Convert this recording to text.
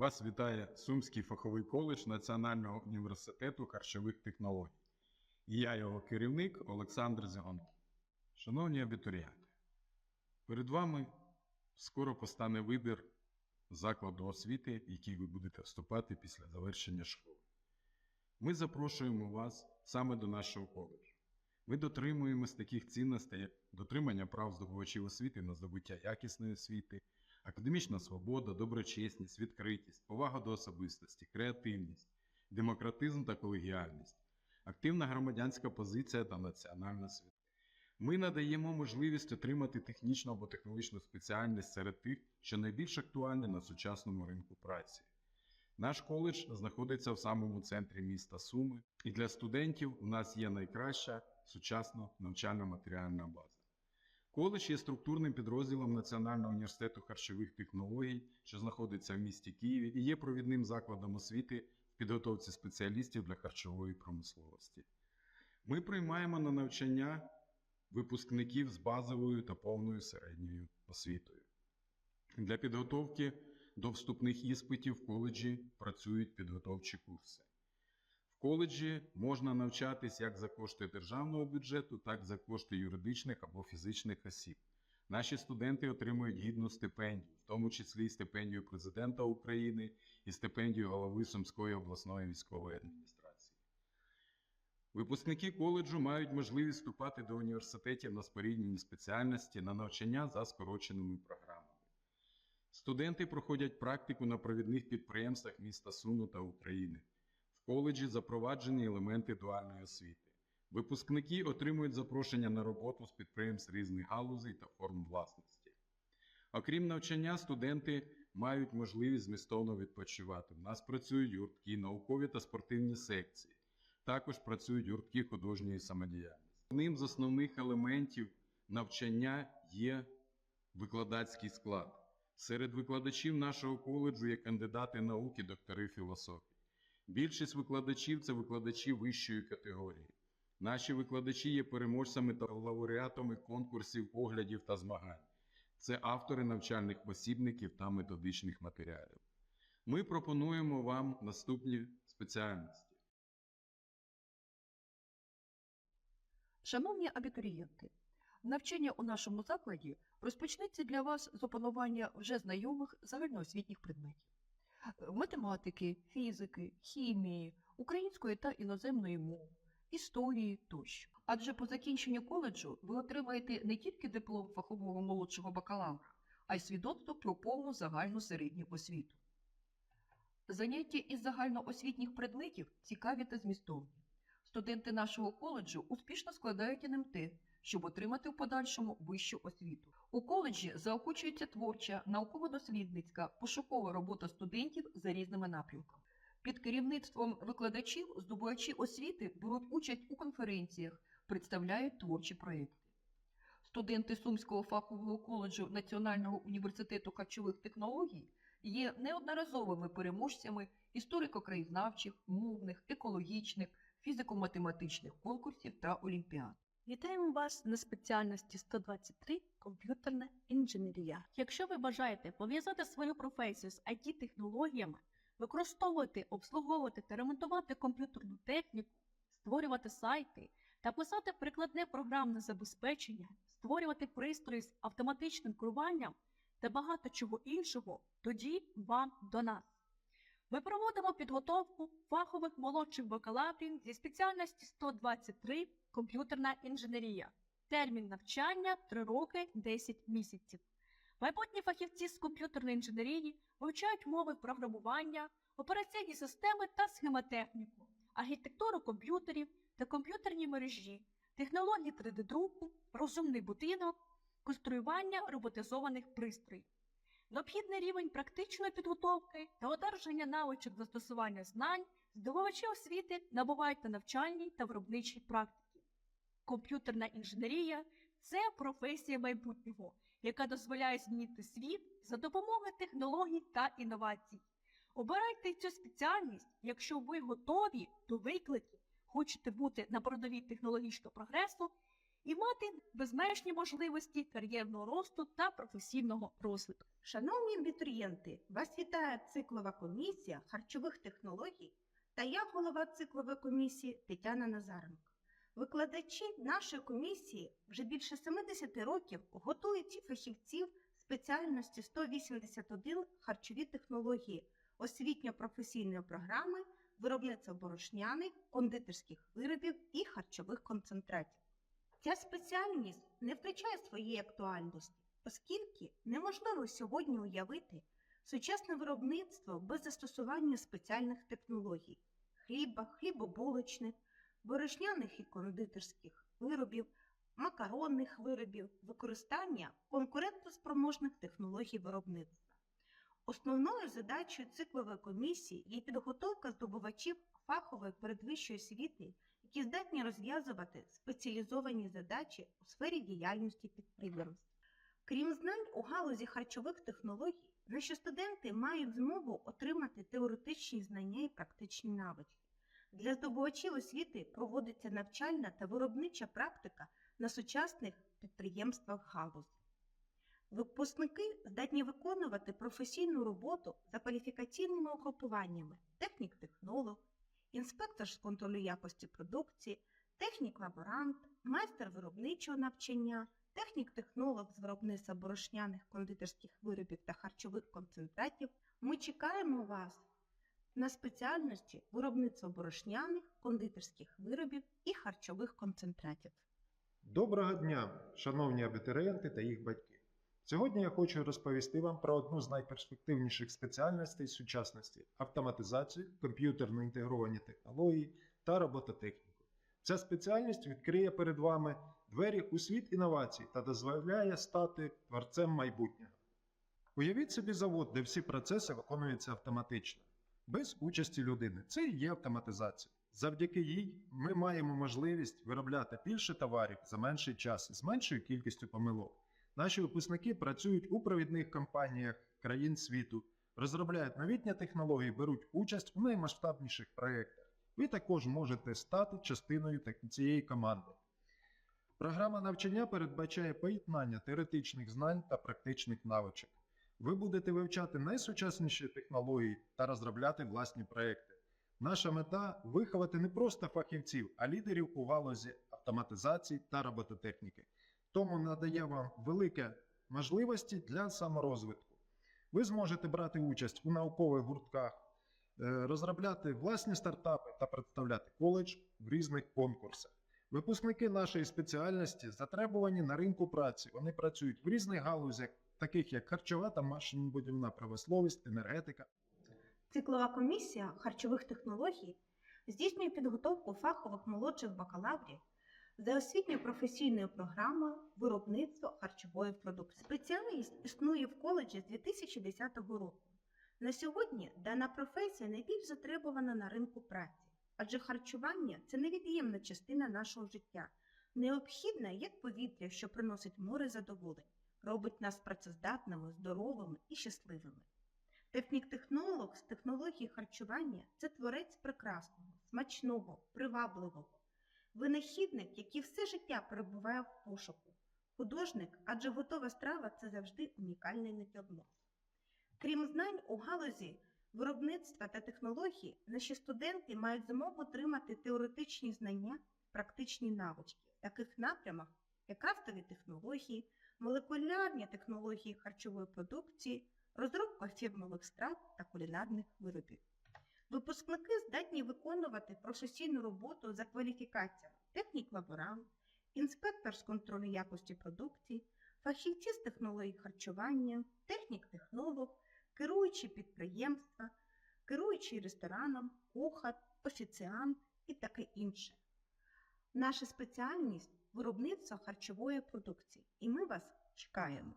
Вас вітає Сумський фаховий коледж Національного університету харчових технологій. І я його керівник Олександр Зіганов. Шановні абітурієнти, перед вами скоро постане вибір закладу освіти, в який ви будете вступати після завершення школи. Ми запрошуємо вас саме до нашого коледжу. Ми дотримуємось таких цінностей, як дотримання прав здобувачів освіти на здобуття якісної освіти, академічна свобода, доброчесність, відкритість, повага до особистості, креативність, демократизм та колегіальність, активна громадянська позиція та національна свідомість. Ми надаємо можливість отримати технічну або технологічну спеціальність серед тих, що найбільш актуальні на сучасному ринку праці. Наш коледж знаходиться в самому центрі міста Суми, і для студентів у нас є найкраща сучасна навчально-матеріальна база. Коледж є структурним підрозділом Національного університету харчових технологій, що знаходиться в місті Києві, і є провідним закладом освіти в підготовці спеціалістів для харчової промисловості. Ми приймаємо на навчання випускників з базовою та повною середньою освітою. Для підготовки до вступних іспитів в коледжі працюють підготовчі курси. Коледжі можна навчатись як за кошти державного бюджету, так і за кошти юридичних або фізичних осіб. Наші студенти отримують гідну стипендію, в тому числі і стипендію президента України і стипендію голови Сумської обласної військової адміністрації. Випускники коледжу мають можливість вступати до університетів на споріднені спеціальності на навчання за скороченими програмами. Студенти проходять практику на провідних підприємствах міста Суми та України. В коледжі запроваджені елементи дуальної освіти. Випускники отримують запрошення на роботу з підприємств різних галузей та форм власності. Окрім навчання, студенти мають можливість змістовно відпочивати. У нас працюють гуртки, наукові та спортивні секції. Також працюють гуртки художньої самодіяльності. Одним з основних елементів навчання є викладацький склад. Серед викладачів нашого коледжу є кандидати наук і доктори філософії. Більшість викладачів це викладачі вищої категорії. Наші викладачі є переможцями та лауреатами конкурсів, оглядів та змагань. Це автори навчальних посібників та методичних матеріалів. Ми пропонуємо вам наступні спеціальності. Шановні абітурієнти, навчання у нашому закладі розпочнеться для вас з опанування вже знайомих загальноосвітніх предметів математики, фізики, хімії, української та іноземної мови, історії тощо. Адже по закінченню коледжу ви отримаєте не тільки диплом фахового молодшого бакалавра, а й свідоцтво про повну загальну середню освіту. Заняття із загальноосвітніх предметів цікаві та змістовні. Студенти нашого коледжу успішно складають НМТ, щоб отримати в подальшому вищу освіту. У коледжі заохочується творча, науково-дослідницька, пошукова робота студентів за різними напрямками. Під керівництвом викладачів здобувачі освіти беруть участь у конференціях, представляють творчі проекти. Студенти Сумського фахового коледжу Національного університету харчових технологій є неодноразовими переможцями історико-краєзнавчих, мовних, екологічних, фізико-математичних конкурсів та олімпіад. Вітаємо вас на спеціальності 123 комп'ютерна інженерія. Якщо ви бажаєте пов'язати свою професію з it технологіями використовувати, обслуговувати та ремонтувати комп'ютерну техніку, створювати сайти та писати прикладне програмне забезпечення, створювати пристрої з автоматичним керуванням та багато чого іншого, тоді вам до нас. Ми проводимо підготовку фахових молодших бакалаврів зі спеціальності 123 комп'ютерна інженерія. Термін навчання 3 роки 10 місяців. Майбутні фахівці з комп'ютерної інженерії вивчають мови програмування, операційні системи та схемотехніку, архітектуру комп'ютерів та комп'ютерні мережі, технології 3D-друку, розумний будинок, конструювання роботизованих пристроїв. Необхідний рівень практичної підготовки та одержання навичок застосування знань здобувачі освіти набувають на навчальній та виробничій практиці. Комп'ютерна інженерія це професія майбутнього, яка дозволяє змінити світ за допомогою технологій та інновацій. Обирайте цю спеціальність, якщо ви готові до викликів, хочете бути на передовій технологічного прогресу і мати безмежні можливості кар'єрного росту та професійного розвитку. Шановні абітурієнти, вас вітає циклова комісія харчових технологій та я голова циклової комісії Тетяна Назаренко. Викладачі нашої комісії вже більше 70 років готують фахівців спеціальності 181 харчові технології освітньо-професійної програми виробництва борошняних, кондитерських виробів і харчових концентратів. Ця спеціальність не втрачає своєї актуальності, оскільки неможливо сьогодні уявити сучасне виробництво без застосування спеціальних технологій хліба, хлібобулочних, борошняних і кондитерських виробів, макаронних виробів, використання конкурентоспроможних технологій виробництва. Основною задачею циклової комісії є підготовка здобувачів фахової передвищої освіти, які здатні розв'язувати спеціалізовані задачі у сфері діяльності підприємств. Крім знань у галузі харчових технологій, наші студенти мають змогу отримати теоретичні знання і практичні навички. Для здобувачів освіти проводиться навчальна та виробнича практика на сучасних підприємствах галузі. Випускники здатні виконувати професійну роботу за кваліфікаційними угрупуваннями технік-технолог, інспектор з контролю якості продукції, технік-лаборант, майстер виробничого навчання, технік-технолог з виробництва борошняних кондитерських виробів та харчових концентратів. Ми чекаємо вас на спеціальності виробництва борошняних, кондитерських виробів і харчових концентратів. Доброго дня, шановні абітурієнти та їх батьки. Сьогодні я хочу розповісти вам про одну з найперспективніших спеціальностей сучасності автоматизацію, комп'ютерно інтегровані технології та робототехніку. Ця спеціальність відкриє перед вами двері у світ інновацій та дозволяє стати творцем майбутнього. Уявіть собі завод, де всі процеси виконуються автоматично, без участі людини. Це і є автоматизація. Завдяки їй ми маємо можливість виробляти більше товарів за менший час з меншою кількістю помилок. Наші випускники працюють у провідних компаніях країн світу, розробляють новітні технології, беруть участь у наймасштабніших проєктах. Ви також можете стати частиною цієї команди. Програма навчання передбачає поєднання теоретичних знань та практичних навичок. Ви будете вивчати найсучасніші технології та розробляти власні проекти. Наша мета виховати не просто фахівців, а лідерів у галузі автоматизації та робототехніки. Тому надає вам великі можливості для саморозвитку. Ви зможете брати участь у наукових гуртках, е, розробляти власні стартапи та представляти коледж в різних конкурсах. Випускники нашої спеціальності затребувані на ринку праці. Вони працюють в різних галузях, таких як харчова та машинобудівна промисловість, енергетика, Циклова комісія харчових технологій здійснює підготовку фахових молодших бакалаврів за освітньо-професійною програмою виробництва харчової продукції. Спеціальність існує в коледжі з 2010 року. На сьогодні дана професія найбільш затребувана на ринку праці, адже харчування це невід'ємна частина нашого життя, необхідна як повітря, що приносить море задоволень, робить нас працездатними, здоровими і щасливими. Технік-технолог з технології харчування це творець прекрасного, смачного, привабливого, винахідник, який все життя перебуває в пошуку, художник, адже готова страва це завжди унікальний натюрморт. Крім знань у галузі виробництва та технології, наші студенти мають змогу отримати теоретичні знання, практичні навички в таких напрямах, як крафтові технології, молекулярні технології харчової продукції, розробка фірмових страв та кулінарних виробів. Випускники здатні виконувати професійну роботу за кваліфікаціями технік-лаборант, інспектор з контролю якості продукції, фахівці з технологій харчування, технік-технолог, керуючий підприємства, керуючий рестораном, кухар, офіціант і таке інше. Наша спеціальність виробництво харчової продукції, і ми вас чекаємо.